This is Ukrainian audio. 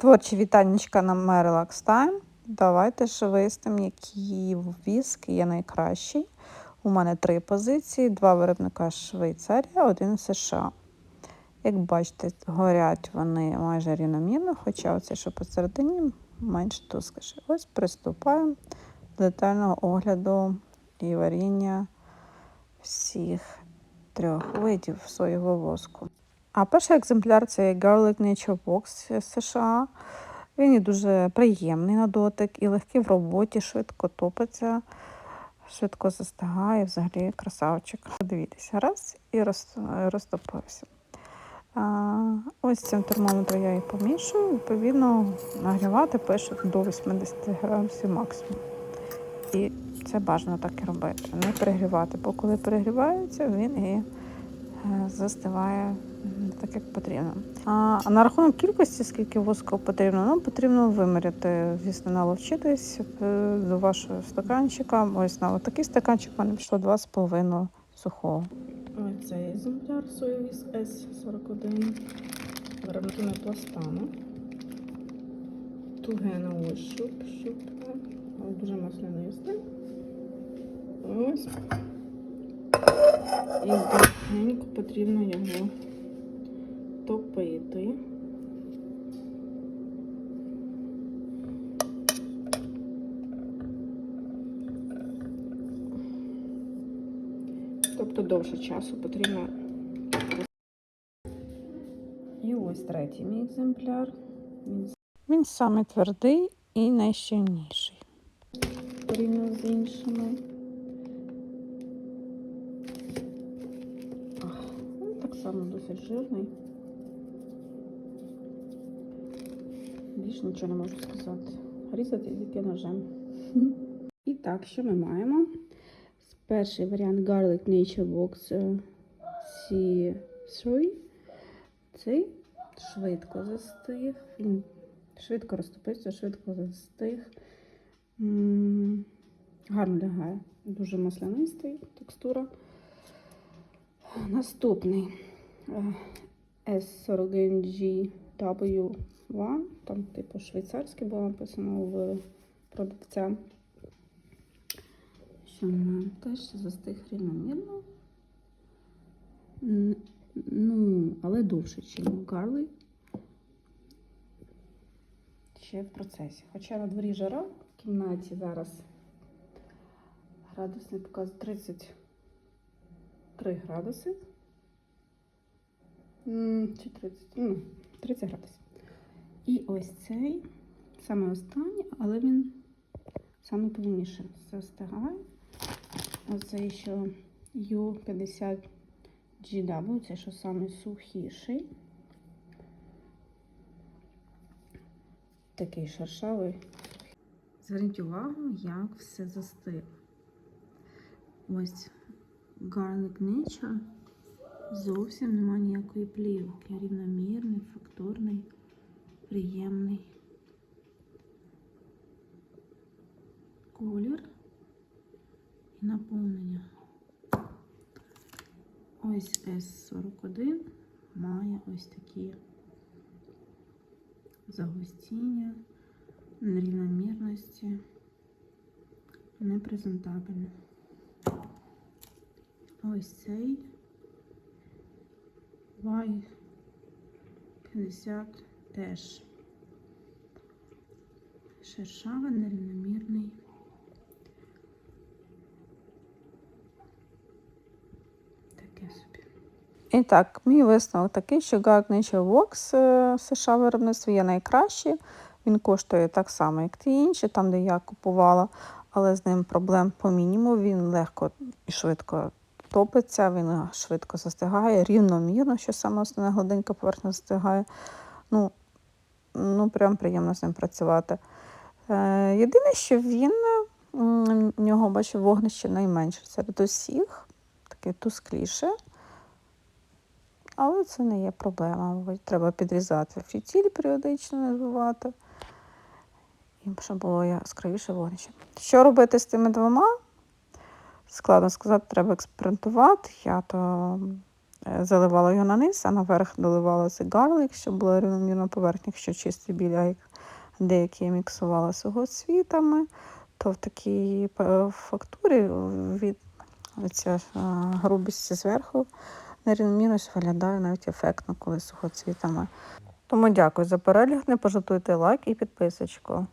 Творчі вітаннячка на Merlax Time. Давайте ж вияснимо, який віск є найкращий. У мене три позиції: два виробника Швейцарія, один США. Як бачите, горять вони майже рівномірно, хоча оце, що посередині, менш тускіше. Ось приступаємо до детального огляду і варіння всіх трьох видів соєвого воску. А перший екземпляр це Garlic Nature Box з США. Він є дуже приємний на дотик і легкий в роботі, швидко топиться, швидко застигає, взагалі красавчик. Подивіться, раз і розтопився. Ось цим термометром я і помішую, відповідно, нагрівати пише до 80 градусів максимум. І це бажано так і робити. Не перегрівати, бо коли перегрівається, він і застиває так, як потрібно. А, а на рахунок кількості, скільки воску потрібно, ну потрібно виміряти, звісно, наловчитись е, до вашого стаканчика. Ось на такий стаканчик мене пішло 2,5 сухого. Ось цей екземпляр соєвіс С41. Виробниками пластами. Туге на ощуп, але Дуже масляно їсти. Ось. І довгенько потрібно його топити. Тобто довше часу потрібно. І ось третій мій екземпляр. Він саме твердий і найщільніший. порівняно з іншими. Само досить жирний. Більше нічого не можу сказати. Різати тільки ножем. І так, що ми маємо? Перший варіант Garlic Nature Box е, C3. Цей швидко застиг. Він швидко розтопився, швидко застиг. Гарно лягає. Дуже маслянистий текстура. Наступний S41GW. Там, типу, швейцарське було написано в продавця. Що ми? Теж застиг рівномірно. Ну, але довше, ніж Garlic. Ще в процесі. Хоча на дворі жара в кімнаті зараз градусник показує 33 градуси. Чи 30, ну, 30 градусів. І ось цей саме останній, але він саме повніше застигає. Оцей що U50 GW, це що саме сухіший. Такий шершавий. Зверніть увагу, як все застигло. Ось Garlic Nature зовсім нема ніякої плівки. Рівномірний, фактурний, приємний колір і наповнення. Ось S41 має ось такі загустіння, нерівномірності, непрезентабельно. Ось цей Y50 теж шершавий, нерівномірний. Таке собі. І так, мій висновок такий, що Garlic Nature Wax е, США виробництво є найкращий. Він коштує так само, як ті інші, там, де я купувала, але з ним проблем по мінімуму. Він легко і швидко топиться, він швидко застигає, рівномірно, що саме основне гладенька поверхня застигає. Ну, ну прям приємно з ним працювати. Е, єдине, що він, в нього, бачу, вогнище найменше серед усіх, таке тускліше. Але це не є проблема. Треба підрізати фітіль періодично не забувати. І щоб було яскравіше вогнище. Що робити з тими двома? Складно сказати, треба експериментувати. Я то е, заливала його на низ, а наверх доливала це гарлик, щоб була рівномірна поверхня, якщо чистий біля, як деякі я міксувала сугоцвітами, то в такій е, фактурі від ця е, грубість зверху нерівномірність виглядає навіть ефектно, коли сухоцвітами. Тому дякую за перегляд, не пожартуйте лайк і підписочку.